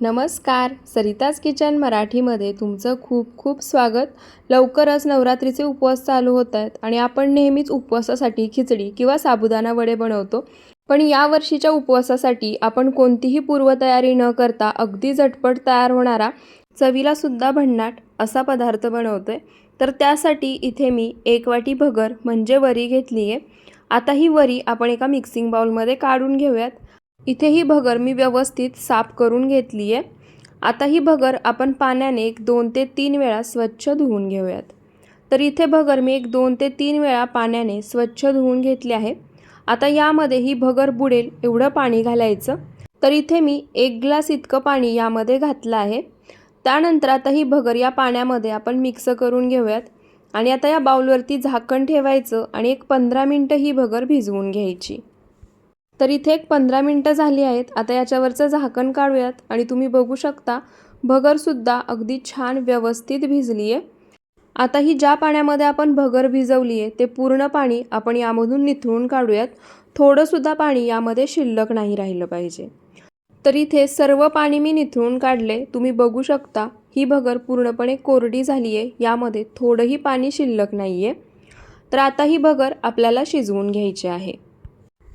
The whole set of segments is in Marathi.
नमस्कार. सरिताज किचन मराठीमध्ये तुमचं खूप खूप स्वागत. लवकरच नवरात्रीचे उपवास चालू होत आहेत आणि आपण नेहमीच उपवासासाठी खिचडी किंवा साबुदाणा वडे बनवतो. पण या वर्षीच्या उपवासासाठी आपण कोणतीही पूर्वतयारी न करता अगदी झटपट तयार होणारा चवीलासुद्धा भन्नाट असा पदार्थ बनवतोय. तर त्यासाठी इथे मी एक वाटी भगर म्हणजे वरी घेतली आहे आता ही वरी आपण एका मिक्सिंग बाउलमध्ये काढून घेऊयात. इथे ही भगर मी व्यवस्थित साफ करून घेतली आहे आता ही भगर आपण पाण्याने एक दोन ते तीन वेळा स्वच्छ धुवून घेऊयात. तर इथे भगर मी एक दोन ते तीन वेळा पाण्याने स्वच्छ धुवून घेतली आहे. आता यामध्ये ही भगर बुडेल एवढं पाणी घालायचं. तर इथे मी एक ग्लास इतकं पाणी यामध्ये घातलं आहे. त्यानंतर आता ही भगर या पाण्यामध्ये आपण मिक्स करून घेऊयात. आणि आता या बाउलवरती झाकण ठेवायचं आणि एक पंधरा मिनटं ही भगर भिजवून घ्यायची. तर इथे एक पंधरा मिनटं झाली आहेत. आता याच्यावरचं झाकण काढूयात आणि तुम्ही बघू शकता भगरसुद्धा अगदी छान व्यवस्थित भिजली आहे आता ही ज्या पाण्यामध्ये आपण भगर भिजवली आहे ते पूर्ण पाणी आपण यामधून निथळून काढूयात. थोडंसुद्धा पाणी यामध्ये शिल्लक नाही राहिलं पाहिजे. तर इथे सर्व पाणी मी निथळून काढले. तुम्ही बघू शकता ही भगर पूर्णपणे कोरडी झाली आहे यामध्ये थोडंही पाणी शिल्लक नाही आहे तर आता ही भगर आपल्याला शिजवून घ्यायची आहे.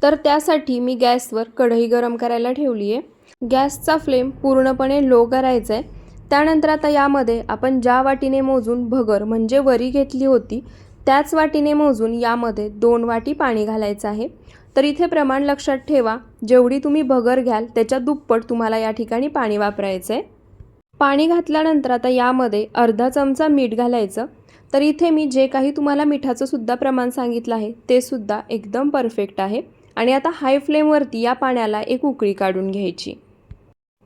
तर त्यासाठी मी गॅसवर कढई गरम करायला ठेवली आहे गॅसचा फ्लेम पूर्णपणे लो करायचा आहे त्यानंतर आता यामध्ये आपण ज्या वाटीने मोजून भगर म्हणजे वरी घेतली होती त्याच वाटीने मोजून यामध्ये दोन वाटी पाणी घालायचं आहे. तर इथे प्रमाण लक्षात ठेवा जेवढी तुम्ही भगर घ्याल त्याच्या दुप्पट तुम्हाला या ठिकाणी पाणी वापरायचं आहे पाणी घातल्यानंतर आता यामध्ये अर्धा चमचा मीठ घालायचं. तर इथे मी जे काही तुम्हाला मिठाचं सुद्धा प्रमाण सांगितलं आहे ते सुद्धा एकदम परफेक्ट आहे. आणि आता हाय फ्लेमवरती या पाण्याला एक उकळी काढून घ्यायची.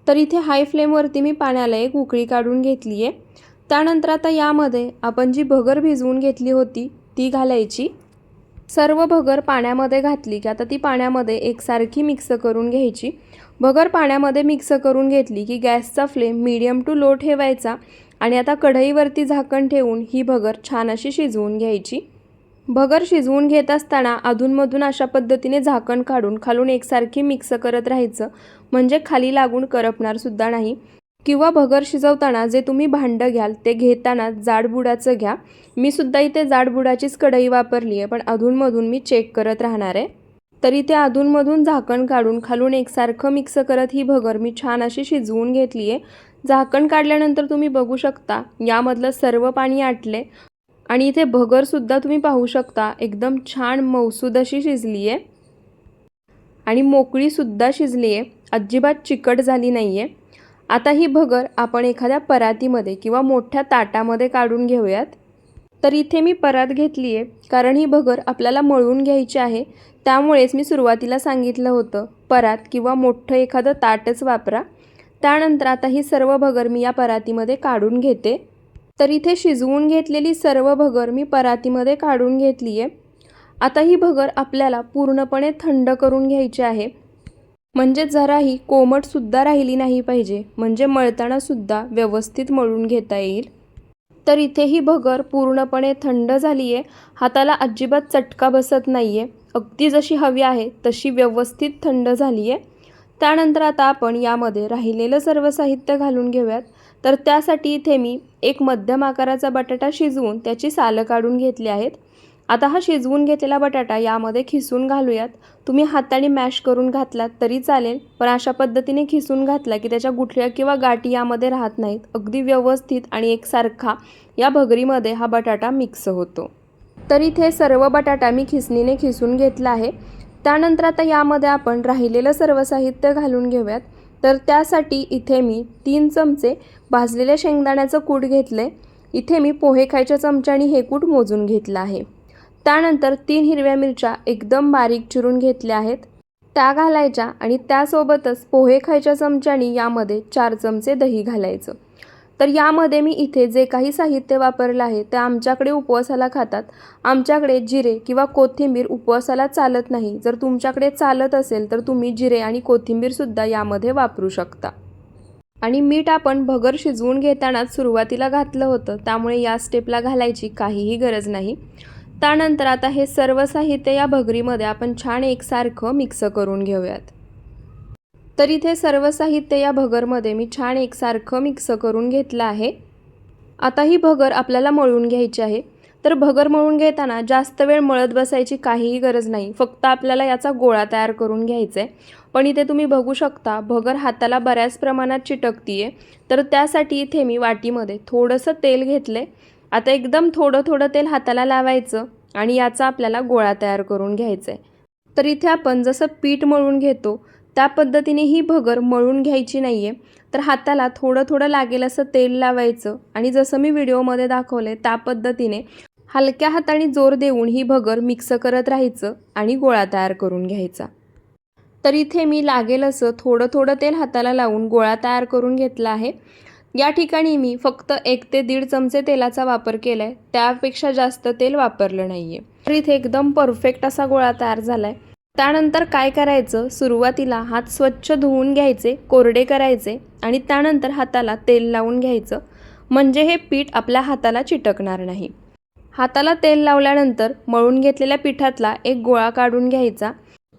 तर इथे हाय फ्लेमवरती मी पाण्याला एक उकळी काढून घेतली आहे त्यानंतर आता यामध्ये आपण जी भगर भिजवून घेतली होती ती घालायची. सर्व भगर पाण्यामध्ये घातली की आता ती पाण्यामध्ये एकसारखी मिक्स करून घ्यायची. भगर पाण्यामध्ये मिक्स करून घेतली की गॅसचा फ्लेम मीडियम टू लो ठेवायचा आणि आता कढईवरती झाकण ठेवून ही भगर छान अशी शिजवून घ्यायची. भगर शिजवून घेत असताना अधूनमधून अशा पद्धतीने झाकण काढून खालून एकसारखी मिक्स करत राहायचं. म्हणजे खाली लागून करपणारसुद्धा नाही. किंवा भगर शिजवताना जे तुम्ही भांडं घ्याल ते घेताना जाडबुडाचं घ्या. मी सुद्धा इथे जाडबुडाचीच कढई वापरली आहे पण अधूनमधून मी चेक करत राहणार. आहे तरी ते अधूनमधून झाकण काढून खालून एकसारखं मिक्स करत ही भगर मी छान अशी शिजवून घेतली आहे झाकण काढल्यानंतर तुम्ही बघू शकता यामधलं सर्व पाणी आटले. आणि इथे भगरसुद्धा तुम्ही पाहू शकता. एकदम छान मौसूद अशी शिजली आहे आणि मोकळीसुद्धा शिजली आहे अजिबात चिकट झाली नाही आहे आता ही भगर आपण एखाद्या परातीमध्ये किंवा मोठ्या ताटामध्ये काढून घेऊयात. तर इथे मी परात घेतली आहे कारण ही भगर आपल्याला मळून घ्यायची आहे. त्यामुळेच मी सुरुवातीला सांगितलं होतं परात किंवा मोठं एखादं ताटच वापरा. त्यानंतर आता ही सर्व भगर मी या परातीमध्ये काढून घेते. तर इथे शिजवून घेतलेली सर्व भगर मी परातीमध्ये काढून घेतली आहे आता ही भगर आपल्याला पूर्णपणे थंड करून घ्यायची आहे. म्हणजे जराही कोमटसुद्धा राहिली नाही पाहिजे. म्हणजे मळतानासुद्धा व्यवस्थित मळून घेता येईल. तर इथे ही भगर पूर्णपणे थंड झाली आहे हाताला अजिबात चटका बसत नाही आहे अगदी जशी हवी आहे तशी व्यवस्थित थंड झाली आहे त्यानंतर आता आपण यामध्ये राहिलेलं सर्व साहित्य घालून घेऊयात. तर त्यासाठी इथे मी एक मध्यम आकाराचा बटाटा शिजवून त्याची सालं काढून घेतली आहेत. आता हा शिजवून घेतलेला बटाटा यामध्ये खिसून घालूयात. तुम्ही हाताने मॅश करून घातलात तरी चालेल पण अशा पद्धतीने खिसून घातला की त्याच्या गुठळ्या किंवा गाठी यामध्ये राहत नाहीत. अगदी व्यवस्थित आणि एकसारखा या भगरीमध्ये हा बटाटा मिक्स होतो. तर इथे सर्व बटाटा मी खिसणीने खिसून घेतला आहे. त्यानंतर आता यामध्ये आपण राहिलेलं सर्व साहित्य घालून घेऊयात. तर त्यासाठी इथे मी तीन चमचे भाजलेल्या शेंगदाण्याचं कूट घेतलं. आहे इथे मी पोहे खायच्या चमच्याने हे कूट मोजून घेतलं आहे. त्यानंतर तीन हिरव्या मिरच्या एकदम बारीक चिरून घेतल्या आहेत. त्या घालायच्या आणि त्यासोबतच पोहे खायच्या चमच्याने यामध्ये चार चमचे दही घालायचं. तर यामध्ये मी इथे जे काही साहित्य वापरलं आहे ते आमच्याकडे उपवासाला खातात. आमच्याकडे जिरे किंवा कोथिंबीर उपवासाला चालत नाही. जर तुमच्याकडे चालत असेल तर तुम्ही जिरे आणि कोथिंबीरसुद्धा यामध्ये वापरू शकता. आणि मीठ आपण भगर शिजवून घेतानाच सुरुवातीला घातलं होतं. त्यामुळे या स्टेपला घालायची काहीही गरज नाही. त्यानंतर आता हे सर्व साहित्य या भगरीमध्ये आपण छान एकसारखं मिक्स करून घेऊयात. तर इथे सर्व साहित्य या भगरमध्ये मी छान एकसारखं मिक्स करून घेतलं आहे. आता ही भगर आपल्याला मळून घ्यायची आहे. तर भगर मळून घेताना जास्त वेळ मळत बसायची काहीही गरज नाही. फक्त आपल्याला याचा गोळा तयार करून घ्यायचा आहे पण इथे तुम्ही बघू शकता भगर हाताला बऱ्याच प्रमाणात चिटकती आहे तर त्यासाठी इथे मी वाटीमध्ये थोडंसं तेल घेतलं आहे आता एकदम थोडं थोडं तेल हाताला लावायचं आणि याचा आपल्याला गोळा तयार करून घ्यायचा आहे तर इथे आपण जसं पीठ मळून घेतो त्या पद्धतीने ही भगर मळून घ्यायची नाही आहे तर हाताला थोडं थोडं लागेल असं तेल लावायचं. आणि जसं मी व्हिडिओमध्ये दाखवलं आहे त्या पद्धतीने हलक्या हाताने जोर देऊन ही भगर मिक्स करत राहायचं आणि गोळा तयार करून घ्यायचा. तर इथे मी लागेल असं थोडं थोडं तेल हाताला लावून गोळा तयार करून घेतला आहे. या ठिकाणी मी फक्त एक ते दीड चमचे तेलाचा वापर केला आहे त्यापेक्षा जास्त तेल वापरलं नाही आहे तर इथे एकदम परफेक्ट असा गोळा तयार झाला आहे त्यानंतर काय करायचं? सुरुवातीला हात स्वच्छ धुवून घ्यायचे कोरडे करायचे आणि त्यानंतर हाताला तेल लावून घ्यायचं. म्हणजे हे पीठ आपल्या हाताला चिटकणार नाही. हाताला तेल लावल्यानंतर मळून घेतलेल्या पिठातला एक गोळा काढून घ्यायचा.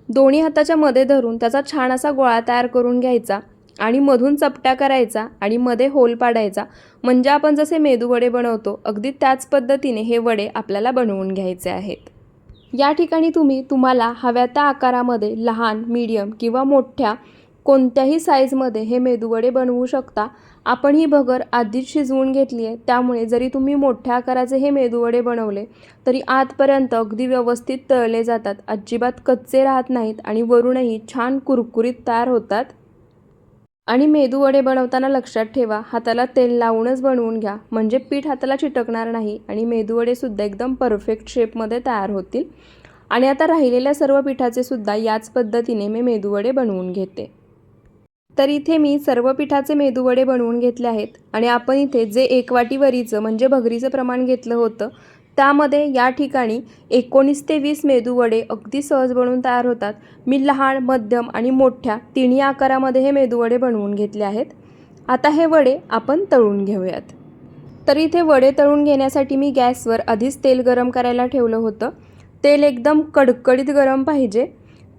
दोन्ही हाताच्या मध्ये धरून त्याचा छान असा गोळा तयार करून घ्यायचा आणि मधून चपट्या करायचा आणि मध्ये होल पाडायचा. म्हणजे आपण जसे मेदूवडे बनवतो अगदी त्याच पद्धतीने हे वडे आपल्याला बनवून घ्यायचे आहेत. या ठिकाणी तुम्ही तुम्हाला हव्या त्या आकारामध्ये लहान मीडियम किंवा मोठ्या कोणत्याही साईजमध्ये हे मेदूवडे बनवू शकता. आपण ही भगर आधीच शिजवून घेतली आहे. त्यामुळे जरी तुम्ही मोठ्या आकाराचे हे मेदूवडे बनवले तरी आतपर्यंत अगदी व्यवस्थित तळले जातात. अजिबात कच्चे राहत नाहीत आणि वरूनही छान कुरकुरीत तयार होतात. आणि मेदूवडे बनवताना लक्षात ठेवा हाताला तेल लावूनच बनवून घ्या. म्हणजे पीठ हाताला चिटकणार नाही आणि मेदूवडेसुद्धा एकदम परफेक्ट शेपमध्ये तयार होतील. आणि आता राहिलेल्या सर्व पिठाचे सुद्धा याच पद्धतीने मी मेदूवडे बनवून घेते. तर इथे मी सर्व पिठाचे मेदूवडे बनवून घेतले आहेत. आणि आपण इथे जे एक वाटी वरीचं म्हणजे भगरीचं प्रमाण घेतलं होतं त्यामध्ये या ठिकाणी एकोणीस ते वीस मेदूवडे अगदी सहज बनवून तयार होतात. मी लहान मध्यम आणि मोठ्या तिन्ही आकारामध्ये हे मेदूवडे बनवून घेतले आहेत. आता हे वडे आपण तळून घेऊयात. तर इथे वडे तळून घेण्यासाठी मी गॅसवर आधीच तेल गरम करायला ठेवलं होतं. तेल एकदम कडकडीत गरम पाहिजे.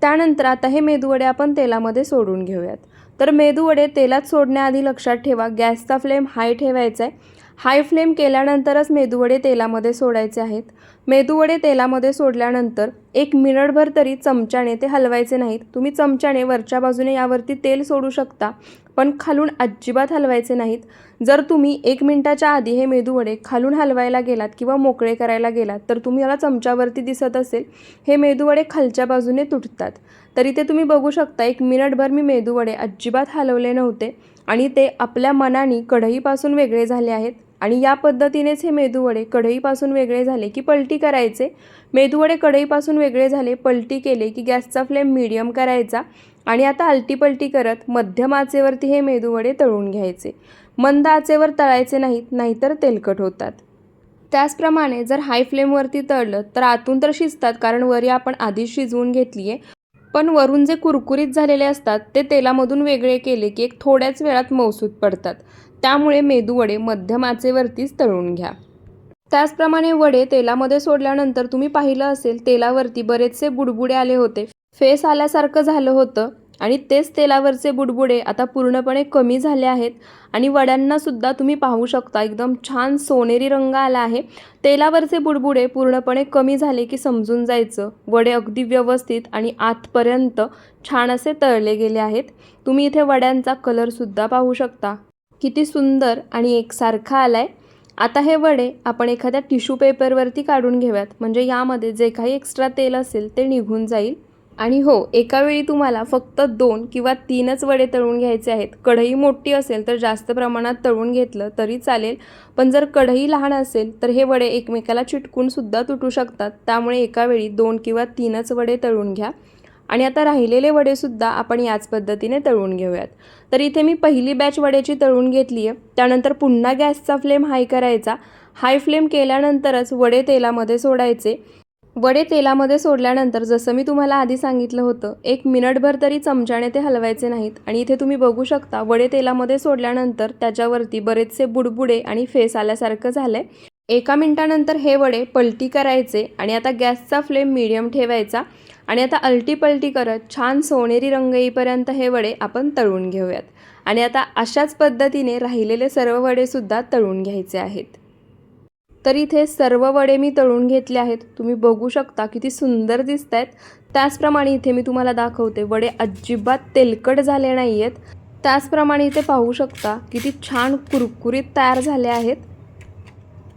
त्यानंतर आता हे मेदूवडे आपण तेलामध्ये सोडून घेऊयात. तर मेदूवडे तेलात सोडण्याआधी लक्षात ठेवा गॅसचा फ्लेम हाय ठेवायचा आहे हाय फ्लेम केल्यानंतरच मेदूवडे तेलामध्ये सोडायचे आहेत. मेदूवडे तेलामध्ये सोडल्यानंतर एक मिनिटभर तरी चमच्याने ते हलवायचे नाहीत. तुम्ही चमच्याने वरच्या बाजूने यावरती तेल सोडू शकता पण खालून अजिबात हलवायचे नाहीत. जर तुम्ही एक मिनटाच्या आधी हे मेदूवडे खालून हलवायला गेलात किंवा मोकळे करायला गेलात तर तुम्ही याला चमच्यावरती दिसत असेल हे मेदूवडे खालच्या बाजूने तुटतात. तरी ते तुम्ही बघू शकता एक मिनिटभर मी मेदूवडे अजिबात हलवले नव्हते आणि ते आपल्या मनाने कढईपासून वेगळे झाले आहेत. आणि या पद्धतीनेच हे मेदूवडे कढईपासून वेगळे झाले की पलटी करायचे. मेदूवडे कढईपासून वेगळे झाले पलटी केले की गॅसचा फ्लेम मीडियम करायचा आणि आता आलटीपलटी करत मध्यम आचेवरती हे मेदूवडे तळून घ्यायचे. मंद आचेवर तळायचे नाहीत नाहीतर तेलकट होतात. त्याचप्रमाणे जर हाय फ्लेमवरती तळलं तर आतून तर शिजतात कारण वरी आपण आधीच शिजवून घेतली आहे पण वरून जे कुरकुरीत झालेले असतात ते तेलामधून वेगळे केले की एक थोड्याच वेळात मौसूद पडतात. त्यामुळे मेदूवडे मध्यम आचेवरतीच तळून घ्या. त्याचप्रमाणे वडे तेलामध्ये सोडल्यानंतर तुम्ही पाहिलं असेल तेलावरती बरेचसे बुडबुडे आले होते. फेस आल्यासारखं झालं होतं आणि तेच तेलावरचे बुडबुडे आता पूर्णपणे कमी झाले आहेत आणि वड्यांनासुद्धा तुम्ही पाहू शकता एकदम छान सोनेरी रंग आला आहे. तेलावरचे बुडबुडे पूर्णपणे कमी झाले की समजून जायचं. वडे अगदी व्यवस्थित आणि आतपर्यंत छान असे तळले गेले आहेत. तुम्ही इथे वड्यांचा कलरसुद्धा पाहू शकता. किती सुंदर आणि एकसारखा आला आहे आता हे वडे आपण एखाद्या टिश्यू पेपरवरती काढून घेऊयात. म्हणजे यामध्ये जे काही एक्स्ट्रा तेल असेल ते निघून जाईल. आणि हो एकावेळी तुम्हाला फक्त दोन किंवा तीनच वडे तळून घ्यायचे आहेत. कढई मोठी असेल तर जास्त प्रमाणात तळून घेतलं तरी चालेल. पण जर कढई लहान असेल तर हे वडे एकमेकाला चिटकून सुद्धा तुटू शकतात. त्यामुळे एका वेळी दोन किंवा तीनच वडे तळून घ्या. आणि आता राहिलेले वडेसुद्धा आपण याच पद्धतीने तळून घेऊयात. तर इथे मी पहिली बॅच वड्याची तळून घेतली आहे. त्यानंतर पुन्हा गॅसचा फ्लेम हाय करायचा. हाय फ्लेम केल्यानंतरच वडे तेलामध्ये सोडायचे. वडे तेलामध्ये सोडल्यानंतर जसं मी तुम्हाला आधी सांगितलं होतं एक मिनिटभर तरी चमच्याने ते हलवायचे नाहीत. आणि इथे तुम्ही बघू शकता वडे तेलामध्ये सोडल्यानंतर त्याच्यावरती बरेचसे बुडबुडे आणि फेस आल्यासारखं झालं आहे एका मिनटानंतर हे वडे पलटी करायचे आणि आता गॅसचा फ्लेम मीडियम ठेवायचा. आणि आता अलटीपलटी करत छान सोनेरी रंग येईपर्यंत हे वडे आपण तळून घेऊयात. आणि आता अशाच पद्धतीने राहिलेले सर्व वडेसुद्धा तळून घ्यायचे आहेत. तर इथे सर्व वडे मी तळून घेतले आहेत. तुम्ही बघू शकता किती सुंदर दिसत आहेत त्याचप्रमाणे इथे मी तुम्हाला दाखवते वडे अजिबात तेलकट झाले नाही आहेत त्याचप्रमाणे इथे पाहू शकता किती छान कुरकुरीत तयार झाले आहेत.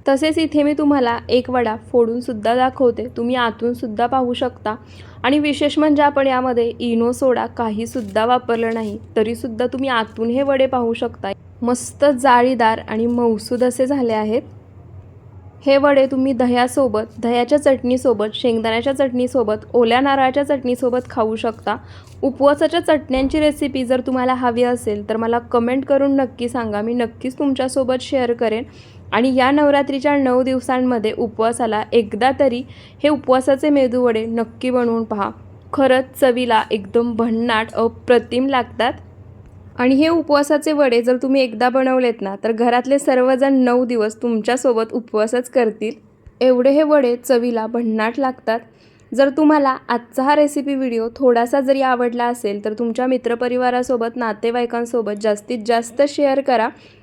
तसेच इथे मी तुम्हाला एक वडा फोडूनसुद्धा दाखवते. तुम्ही आतूनसुद्धा पाहू शकता. आणि विशेष म्हणजे आपण यामध्ये इनो सोडा काहीसुद्धा वापरलं नाही तरीसुद्धा तुम्ही आतून हे वडे पाहू शकता. मस्त जाळीदार आणि मऊसूद असे झाले आहेत. हे वडे तुम्ही दह्यासोबत दह्याच्या चटणीसोबत शेंगदाण्याच्या चटणीसोबत ओल्या नारळाच्या चटणीसोबत खाऊ शकता. उपवासाच्या चटण्यांची रेसिपी जर तुम्हाला हवी असेल तर मला कमेंट करून नक्की सांगा. मी नक्कीच तुमच्यासोबत शेअर करेन. आणि या नवरात्रीच्या नऊ दिवसांमध्ये उपवासाला एकदा तरी हे उपवासाचे मेदूवडे नक्की बनवून पहा. खरंच चवीला एकदम भन्नाट अप्रतिम लागतात. आणि हे उपवासाचे वडे जर तुम्ही एकदा बनवलेत ना तर घरातले सर्वजण नऊ दिवस तुमच्यासोबत उपवासच करतील. एवढे हे वडे चवीला भन्नाट लागतात. जर तुम्हाला आजचा हा रेसिपी व्हिडिओ थोडासा जरी आवडला असेल तर तुमच्या मित्रपरिवारासोबत नातेवाईकांसोबत जास्तीत जास्त शेअर करा.